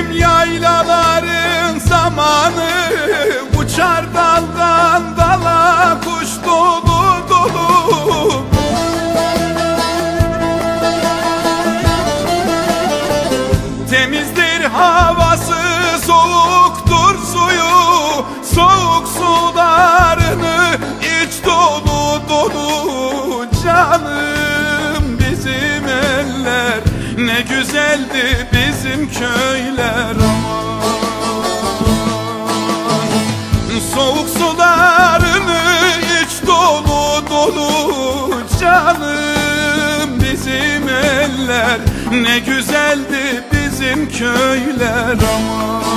bizim yaylaların zamanı Uçar Ne güzeldi bizim köyler aman. Soğuk sularını iç dolu dolu Canım bizim eller. Ne güzeldi bizim köyler aman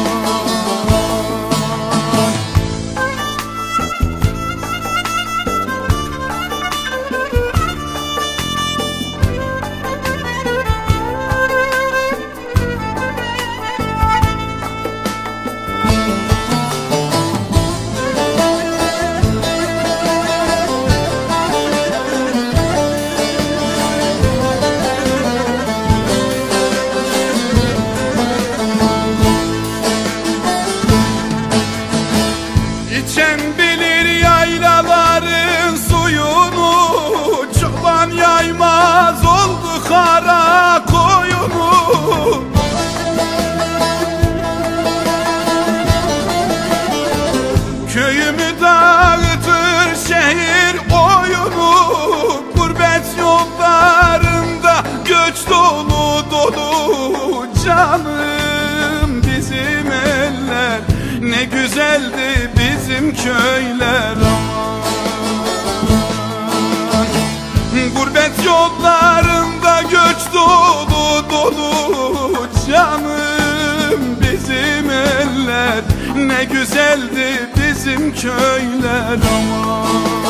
İçen bilir yaylaların suyunu? Çoban yaymaz oldu kara koyunu. Köyümü dağıtır şehir oyunu. Gurbet yollarında göç dolu dolu. Canım bizim eller ne güzeldi bizim köyler aman. Gurbet yollarında göç dolu dolu Canım bizim eller. Ne güzeldi bizim köyler aman